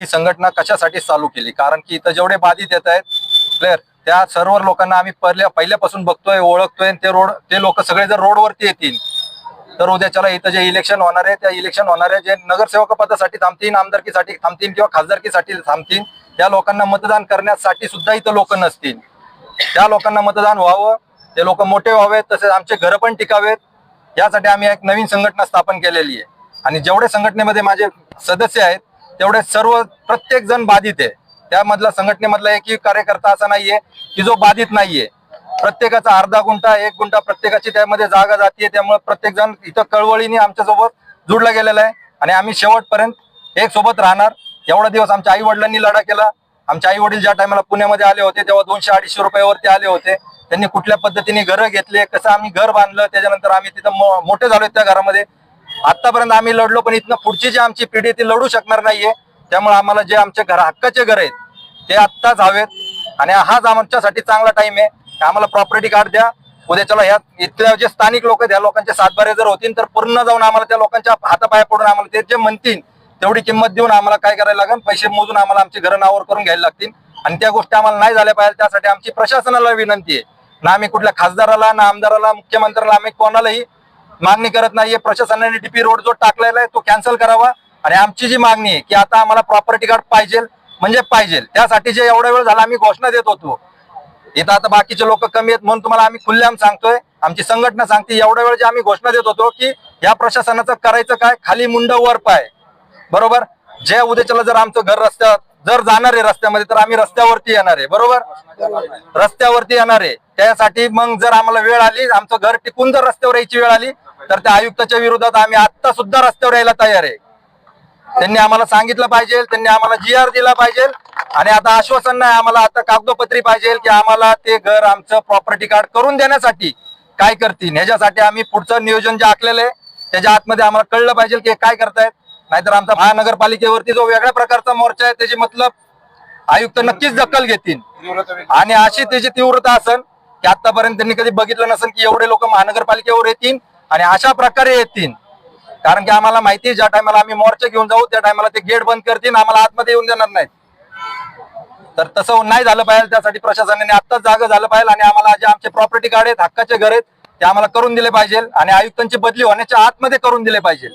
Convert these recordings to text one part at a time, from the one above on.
ही संघटना कशासाठी चालू केली? कारण की इथं जेवढे बाधित येत आहेत प्लेअर त्या सर्व लोकांना आम्ही पहिल्या पहिल्यापासून बघतोय ओळखतोय ते रोड ते लोक सगळे जर रोडवरती येतील तर उद्याच्याला इथं जे इलेक्शन होणार आहे त्या इलेक्शन होणारे जे नगरसेवक पदासाठी थांबतील आमदारकीसाठी थांबतील किंवा खासदारकीसाठी थांबतील त्या लोकांना मतदान करण्यासाठी सुद्धा इथं लोक नसतील. त्या लोकांना मतदान व्हावं ते लोक मोठे व्हावेत तसेच आमचे घरं पण टिकावेत यासाठी आम्ही एक नवीन संघटना स्थापन केलेली आहे. आणि जेवढे संघटनेमध्ये माझे सदस्य आहेत तेवढे सर्व प्रत्येक जण बाधित आहे. त्यामधला संघटनेमधला एकही कार्यकर्ता असा नाहीये की जो बाधित नाहीये. प्रत्येकाचा अर्धा गुंठा एक गुंठा प्रत्येकाची त्यामध्ये जागा जातीये त्यामुळे प्रत्येक जण इथं कळवळीने आमच्यासोबत जुडला गेलेला आहे. आणि आम्ही शेवटपर्यंत एक सोबत राहणार. एवढा दिवस आमच्या आई वडिलांनी लढा केला. आमचे आई वडील ज्या टायमाला पुण्यामध्ये आले होते तेव्हा दोनशे अडीचशे रुपयावरती आले होते. त्यांनी कुठल्या पद्धतीने घरं घेतले कसं आम्ही घर बांधलं त्याच्यानंतर आम्ही तिथं मो- मोठे झालो त्या घरामध्ये. आतापर्यंत आम्ही लढलो पण इथनं पुढची जी आमची पिढी ती लढू शकणार नाहीये. त्यामुळे आम्हाला जे आमचे घर हक्काचे घर आहेत ते आत्ताच हवेत. आणि हाच आमच्यासाठी चांगला टाइम आहे. आम्हाला प्रॉपर्टी कार्ड द्या. उद्या चला ह्या इथल्या जे स्थानिक लोक आहेत या लोकांचे सातबारे जर होतील तर पूर्ण जाऊन आम्हाला त्या लोकांच्या हातापाया पडून आम्हाला ते जे म्हणतील तेवढी किंमत देऊन आम्हाला काय करायला लागेल? पैसे मोजून आम्हाला आमची घरं नावावर करून घ्यायला लागतील. आणि त्या गोष्टी आम्हाला नाही झाल्या पाहिजे त्यासाठी आमची प्रशासनाला विनंती आहे. ना आम्ही कुठल्या खासदाराला ना आमदाराला मुख्यमंत्र्याला आम्ही कोणालाही मागणी करत नाहीये. प्रशासनाने डीपी रोड जो टाकलेला आहे तो कॅन्सल करावा. आणि आमची जी मागणी आहे की आता आम्हाला प्रॉपर्टी कार्ड पाहिजे म्हणजे पाहिजे. त्यासाठी जे एवढा वेळ झाला आम्ही घोषणा देत होतो. इथं आता बाकीचे लोक कमी आहेत म्हणून तुम्हाला आम्ही खुल्ल्याम सांगतोय. आमची संघटना सांगते एवढ्या वेळ जे आम्ही घोषणा देत होतो की या प्रशासनाचं करायचं काय? खाली मुंड वर पाय. बरोबर? जे उद्याच्याला जर आमचं घर रस्त्यावर जर जाणार आहे रस्त्यामध्ये तर आम्ही रस्त्यावरती येणार आहे. बरोबर? रस्त्यावरती येणार आहे. त्यासाठी मग जर आम्हाला वेळ आली आमचं घर टिकून जर रस्त्यावर यायची वेळ आली तर त्या आयुक्ताच्या विरोधात आम्ही आता सुद्धा रस्त्यावर यायला तयार आहे. त्यांनी आम्हाला सांगितलं पाहिजे त्यांनी आम्हाला जी आर दिला पाहिजे आणि आता आश्वासन नाही आम्हाला आता कागदोपत्री पाहिजे की आम्हाला ते घर आमचं प्रॉपर्टी कार्ड करून देण्यासाठी काय करतील. ह्याच्यासाठी आम्ही पुढचं नियोजन जे आखलेलं आहे त्याच्या आतमध्ये आम्हाला कळलं पाहिजे की काय करतायत. नाहीतर आमचा महानगरपालिकेवरती जो वेगळ्या प्रकारचा मोर्चा आहे त्याची मतलब आयुक्त नक्कीच दखल घेतील. आणि अशी त्याची तीव्रता असन की आतापर्यंत त्यांनी कधी बघितलं नसेल की एवढे लोक महानगरपालिकेवर येतील आणि अशा प्रकारे येतील कारण की आम्हाला माहिती ज्या टायमाला आम्ही मोर्चा घेऊन जाऊ त्या टायमाला ते गेट बंद करतील आम्हाला आतमध्ये येऊन देणार नाहीत. तर तसं नाही झालं पाहिजे त्यासाठी प्रशासनाने आत्ताच जागा झालं पाहिजे आणि आम्हाला जे आमचे प्रॉपर्टी कार्ड आहेत हक्काचे घर आहेत ते आम्हाला करून दिले पाहिजे आणि आयुक्तांची बदली होण्याच्या आतमध्ये करून दिले पाहिजे.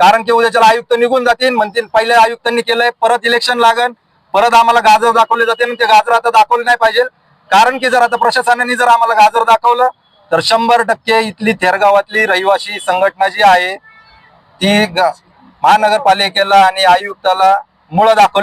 कारण की उद्याच्याला आयुक्त निघून जातील म्हणतील पहिले आयुक्तांनी केलंय परत इलेक्शन लागन परत आम्हाला गाजर दाखवले जाते आणि ते गाजर आता दाखवले नाही पाहिजे. कारण की जर आता प्रशासनाने जर आम्हाला गाजर दाखवलं तर शंभर टक्के इथली थेरगावातली रहिवासी संघटना जी आहे ती महानगरपालिकेला आणि आयुक्ताला मुळं दाखवले